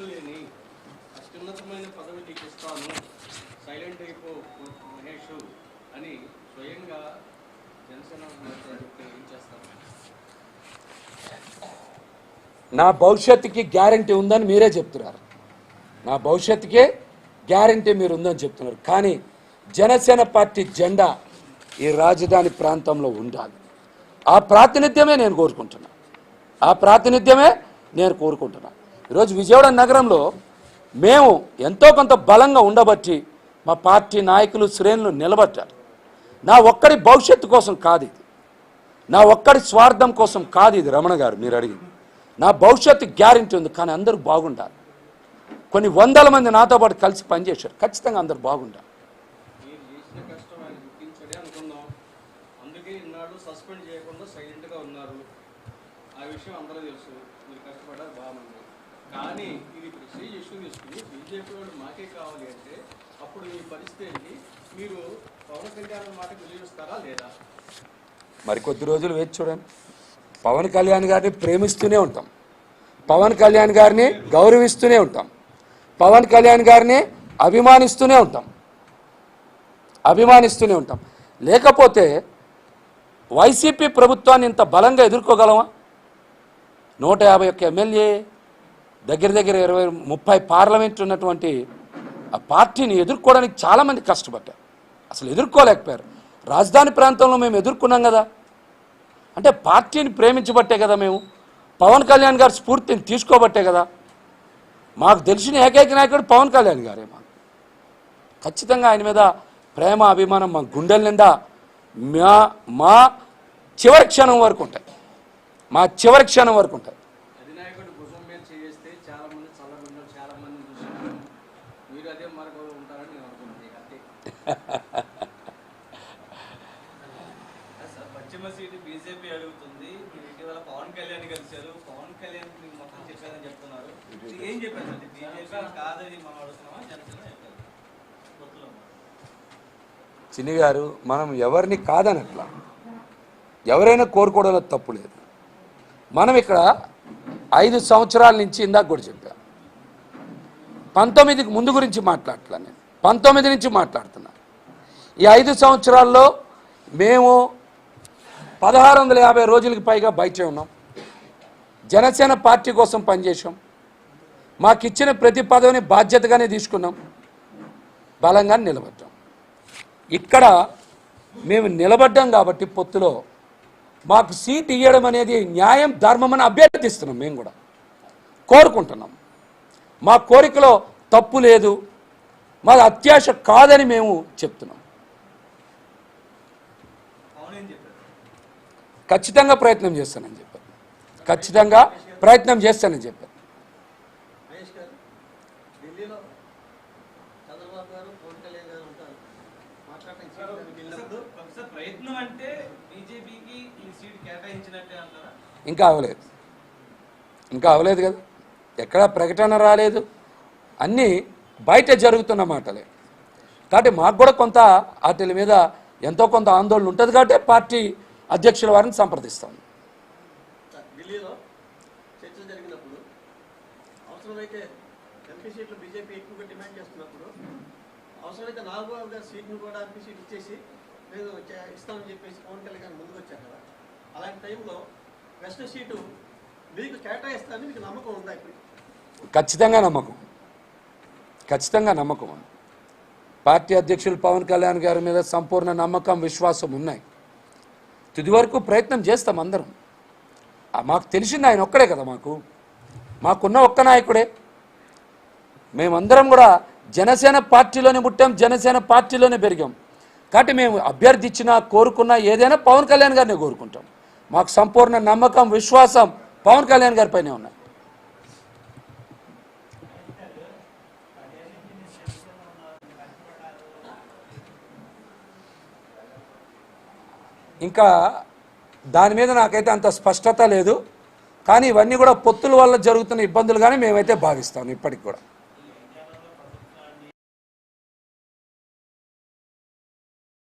అనసూయని అత్యున్నతమైన పదవి నీకు ఇస్తాను సైలెంట్ అయిపో మహేష్ అని స్వయంగా జనసేన చెప్తే ఏం చేస్తాను నా భవిష్యత్తుకి గ్యారంటీ ఉందని మీరే చెప్తున్నారు. నా భవిష్యత్తుకే గ్యారంటీ మీరు ఉందని చెప్తున్నారు. కానీ జనసేన పార్టీ జెండా ఈ రాజధాని ప్రాంతంలో ఉండాలి. ఆ ప్రాతినిధ్యమే నేను కోరుకుంటున్నా. ఆ ప్రాతినిధ్యమే నేను కోరుకుంటున్నా. ఈరోజు విజయవాడ నగరంలో మేము ఎంతో కొంత బలంగా ఉండబట్టి మా పార్టీ నాయకులు శ్రేణులు నిలబడ్డారు. నా ఒక్కడి భవిష్యత్తు కోసం కాదు ఇది. నా ఒక్కడి స్వార్థం కోసం కాదు ఇది రమణ గారు మీరు అడిగింది. నా భవిష్యత్తు గ్యారంటీ ఉంది కానీ అందరూ బాగుండాలి. కొన్ని వందల మంది నాతో పాటు కలిసి పనిచేశారు ఖచ్చితంగా అందరూ బాగుండాలి. సస్పెండ్ చేయకుండా సైలెంట్గా ఉన్నారు. ఆ విషయం అందరూ తెలుసు. మీరు కష్టపడ్డారు బాగుంది కానీ ఇది ప్రెస్టీజ్ ఇష్యూ తీసుకుని బీజేపీ వాళ్ళు మాకే కావాలి అంటే అప్పుడు మీ పరిస్థితి ఏంటి మీరు పవన్ కళ్యాణ్ మాటకు విలువిస్తారా లేదా? మరికొద్ది రోజులు వేచి చూడండి. పవన్ కళ్యాణ్ గారిని ప్రేమిస్తూనే ఉంటాం. పవన్ కళ్యాణ్ గారిని గౌరవిస్తూనే ఉంటాం. పవన్ కళ్యాణ్ గారిని అభిమానిస్తూనే ఉంటాం. అభిమానిస్తూనే ఉంటాం. లేకపోతే వైసీపీ ప్రభుత్వాన్ని ఇంత బలంగా ఎదుర్కోగలమా? నూట యాభై ఒక్క ఎమ్మెల్యే దగ్గర దగ్గర ఇరవై ముప్పై పార్లమెంట్ ఉన్నటువంటి ఆ పార్టీని ఎదుర్కోవడానికి చాలామంది కష్టపడ్డారు. అసలు ఎదుర్కోలేకపోయారు. రాజధాని ప్రాంతంలో మేము ఎదుర్కొన్నాం కదా. అంటే పార్టీని ప్రేమించబట్టే కదా మేము. పవన్ కళ్యాణ్ గారి స్ఫూర్తిని తీసుకోబట్టే కదా. మాకు తెలిసిన ఏకైక నాయకుడు పవన్ కళ్యాణ్ గారే మాకు. ఖచ్చితంగా ఆయన మీద ప్రేమ అభిమానం మా గుండెల నిండా మా మా చివరి క్షణం వరకు ఉంటాయి. మా చివరి క్షణం వరకు ఉంటాయి అధినాయకుడు భుజం మీద చేస్తే చాలా మంది చల్లబడ్డారు చాలా మంది చూసారు మీరు అదే మార్గంలో ఉంటారని నేను అనుకుంటున్నాను ఇక అంతే సార్ పశ్చిమ సీటు బీజేపీ అడుగుతుంది. మీరు ఇటీవల పవన్ కళ్యాణ్ కలిశారు. పవన్ కళ్యాణ్ మీకు మొత్తం చెప్పారని చెప్తున్నారు? ఇది ఏం చెప్పారు సార్? బీజేపీ కాదని మనం అడుగుతున్నామా? జనసేన చెప్పారు. పొత్తులో చిన్ని గారు మనం ఎవరిని కాదనట్లా? ఎవరైనా కోరుకోవడంలో తప్పు లేదు. మనం ఇక్కడ ఐదు సంవత్సరాల నుంచి ఇందాక కూడా చెప్పా. పంతొమ్మిదికి ముందు గురించి మాట్లాడట్లా నేను. పంతొమ్మిది నుంచి మాట్లాడుతున్నా. ఈ ఐదు సంవత్సరాల్లో మేము పదహారు వందల యాభై రోజులకి పైగా బయటే ఉన్నాం. జనసేన పార్టీ కోసం పనిచేసాం మాకు ఇచ్చిన ప్రతి పదవిని బాధ్యతగానే తీసుకున్నాం. బలంగా నిలబడ్డాం. ఇక్కడ మేము నిలబడ్డాం కాబట్టి పొత్తులో మాకు సీట్ ఇవ్వడం అనేది న్యాయం ధర్మం అని అభ్యర్థిస్తున్నాం మేము కూడా. కోరుకుంటున్నాం. మా కోరికలో తప్పు లేదు. మాది అత్యాశ కాదని మేము చెప్తున్నాం పవన్ ఏం చెప్పారు ఖచ్చితంగా ప్రయత్నం చేస్తానని చెప్పారు. ఖచ్చితంగా ప్రయత్నం చేస్తానని చెప్పారు. ఇంకా అవ్వలేదు. ఇంకా అవ్వలేదు కదా. ఎక్కడా ప్రకటన రాలేదు. అన్నీ బయట జరుగుతున్న మాటలే. కాబట్టి మాకు కూడా కొంత వాటి మీద ఎంతో కొంత ఆందోళన ఉంటుంది కాబట్టి పార్టీ అధ్యక్షుల వారిని సంప్రదిస్తాం. ఖచ్చితంగా నమ్మకం. ఖచ్చితంగా నమ్మకం పార్టీ అధ్యక్షులు పవన్ కళ్యాణ్ గారి మీద సంపూర్ణ నమ్మకం విశ్వాసం ఉన్నాయి. తుది వరకు ప్రయత్నం చేస్తాం అందరం. మాకు తెలిసింది ఆయన ఒక్కడే కదా మాకు. మాకున్న ఒక్క నాయకుడే. మేమందరం కూడా జనసేన పార్టీలోనే పుట్టాం జనసేన పార్టీలోనే పెరిగాం. కాబట్టి మేము అభ్యర్థించినా కోరుకున్నా ఏదైనా పవన్ కళ్యాణ్ గారిని కోరుకుంటాం. మాకు సంపూర్ణ నమ్మకం విశ్వాసం పవన్ కళ్యాణ్ గారిపైనే ఉన్నాయి ఇంకా దాని మీద నాకైతే అంత స్పష్టత లేదు. కానీ ఇవన్నీ కూడా పొత్తుల వల్ల జరుగుతున్న ఇబ్బందులు కానీ మేమైతే భావిస్తాం ఇప్పటికి కూడా.